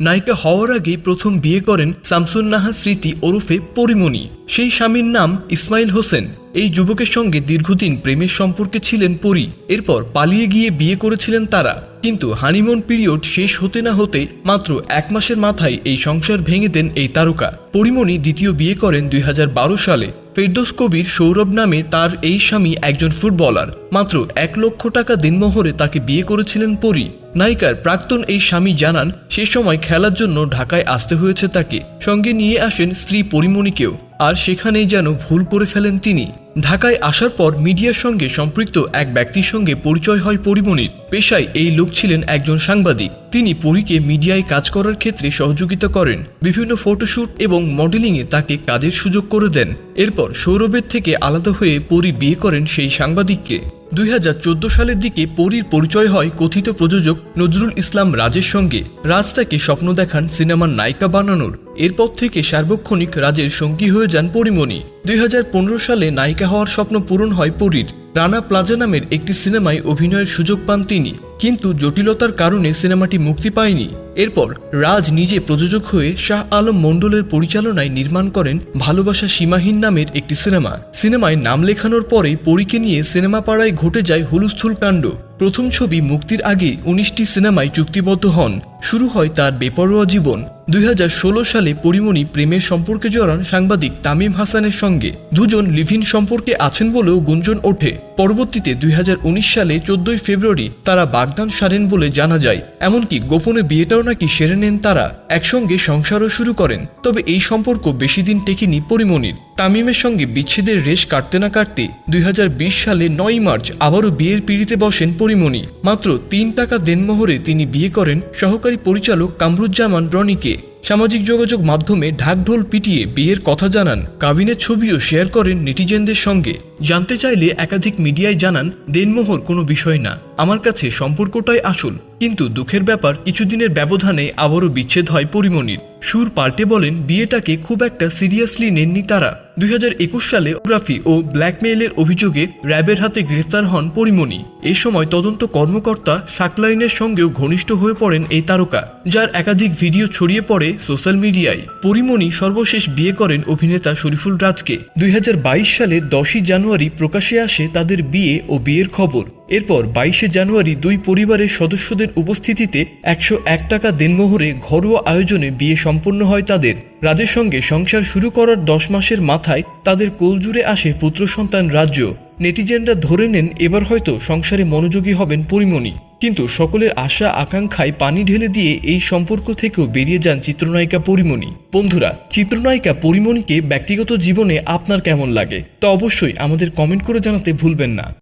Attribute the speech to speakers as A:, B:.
A: নায়িকা হওয়ার আগেই প্রথম বিয়ে করেন শামসুন নাহা স্মৃতি ওরফে পরিমণি। সেই স্বামীর নাম ইসমাইল হোসেন। এই যুবকের সঙ্গে দীর্ঘদিন প্রেমের সম্পর্কে ছিলেন পরি। এরপর পালিয়ে গিয়ে বিয়ে করেছিলেন তারা। কিন্তু হানিমুন পিরিয়ড শেষ হতে না হতে মাত্র এক মাসের মাথায় এই সংসার ভেঙে দেন এই তারকা। পরিমণি দ্বিতীয় বিয়ে করেন দুই হাজার বারো সালে। ফেরদোস কবির সৌরভ নামে তার এই স্বামী একজন ফুটবলার। মাত্র এক লক্ষ টাকা দিনমোহরে তাকে বিয়ে করেছিলেন পরি। নায়িকার প্রাক্তন এই স্বামী জানান, সে সময় খেলার জন্য ঢাকায় আসতে হয়েছে তাকে। সঙ্গে নিয়ে আসেন স্ত্রী পরিমণিকেও। আর সেখানেই যেন ভুল করে ফেলেন তিনি। ঢাকায় আসার পর মিডিয়ার সঙ্গে সম্পৃক্ত এক ব্যক্তির সঙ্গে পরিচয় হয় পরিমণির। পেশায় এই লোক ছিলেন একজন সাংবাদিক। তিনি পরীকে মিডিয়ায় কাজ করার ক্ষেত্রে সহযোগিতা করেন। বিভিন্ন ফটোশ্যুট এবং মডেলিংয়ে তাকে কাজের সুযোগ করে দেন। এরপর সৌরভের থেকে আলাদা হয়ে পরি বিয়ে করেন সেই সাংবাদিককে। দুই হাজার চোদ্দ সালের দিকে পরীর পরিচয় হয় কথিত প্রযোজক নজরুল ইসলাম রাজের সঙ্গে রাজ তাকে স্বপ্ন দেখান সিনেমার নায়িকা বানানোর। এরপর থেকে সার্বক্ষণিক রাজের সঙ্গী হয়ে যান পরিমণি। দুই হাজার পনেরো সালে নায়িকা হওয়ার স্বপ্ন পূরণ হয় পরীর। রানা প্লাজা নামের একটি সিনেমায় অভিনয়ের সুযোগ পান তিনি। কিন্তু জটিলতার কারণে সিনেমাটি মুক্তি পায়নি। এরপর রাজ নিজে প্রযোজক হয়ে শাহ আলম মণ্ডলের পরিচালনায় নির্মাণ করেন ভালোবাসা সীমাহীন নামের একটি সিনেমা। সিনেমায় নাম লেখানোর পরেই পরীকে নিয়ে সিনেমা পাড়ায় ঘটে যায় হুলুস্থুল কাণ্ড। প্রথম ছবি মুক্তির আগে উনিশটি সিনেমায় চুক্তিবদ্ধ হন। শুরু হয় তার বেপরোয়া জীবন। দুই হাজার ষোলো সালে পরিমণি প্রেমের সম্পর্কে জড়ান সাংবাদিক তামিম হাসানের সঙ্গে। দুজন লিভিন সম্পর্কে আছেন বলেও গুঞ্জন ওঠে। পরবর্তীতে দুই হাজার উনিশ সালে চোদ্দই ফেব্রুয়ারি তারা বাগদান সারেন বলে জানা যায়। এমনকি গোপনে বিয়েটাও নাকি সেরে নেন তারা। একসঙ্গে সংসারও শুরু করেন। তবে এই সম্পর্ক বেশি দিন টেকেনি পরিমণির তামিমের সঙ্গে বিচ্ছেদের রেশ কাটতে না কাটতে দুই হাজার বিশ সালে নয় মার্চ আবারও বিয়ের পিড়িতে বসেন পরিমণি। মাত্র তিন টাকা দেনমোহরে তিনি বিয়ে করেন সহকারী পরিচালক কামরুজ্জামান রনিকে। সামাজিক যোগাযোগ মাধ্যমে ঢাকঢোল পিটিয়ে বিয়ের কথা জানান। কাবিনের ছবিও শেয়ার করেন নেটিজেনদের সঙ্গে। জানতে চাইলে একাধিক মিডিয়ায় জানান, দেনমোহর কোনো বিষয় না। আমার কাছে সম্পর্কটাই আসল। কিন্তু দুঃখের ব্যাপার, কিছুদিনের ব্যবধানে আবারও বিচ্ছেদ হয় পরিমণির সুর পাল্টে বলেন, বিয়েটাকে খুব একটা সিরিয়াসলি নেননি তারা। দুই হাজার একুশ সালে গ্রাফি ও ব্ল্যাকমেইলের অভিযোগে র্যাবের হাতে গ্রেফতার হন পরিমণি। এ সময় তদন্ত কর্মকর্তা শাকলাইনের সঙ্গেও ঘনিষ্ঠ হয়ে পড়েন এই তারকা, যার একাধিক ভিডিও ছড়িয়ে পড়ে সোশ্যাল মিডিয়ায়। পরিমণি সর্বশেষ বিয়ে করেন অভিনেতা শরীফুল রাজকে। দুই হাজার বাইশ সালের দশই জানুয়ারি প্রকাশে আসে তাদের বিয়ে ও বিয়ের খবর। এরপর বাইশে জানুয়ারি দুই পরিবারের সদস্যদের উপস্থিতিতে একশো এক টাকা দেনমোহরে ঘরোয়া আয়োজনে বিয়ে সম্পন্ন হয় তাদের। রাজের সঙ্গে সংসার শুরু করার দশ মাসের মাথায় তাদের কোলজুড়ে আসে পুত্র সন্তান রাজ্য। নেটিজেনরা ধরে নেন, এবার হয়তো সংসারে মনোযোগী হবেন পরিমণি। কিন্তু সকলের আশা, আকাঙ্ক্ষায় পানি ঢেলে দিয়ে এই সম্পর্ক থেকেও বেরিয়ে যান চিত্রনায়িকা পরিমণি। বন্ধুরা, চিত্রনায়িকা পরিমণিকে ব্যক্তিগত জীবনে আপনার কেমন লাগে তা অবশ্যই আমাদের কমেন্ট করে জানাতে ভুলবেন না।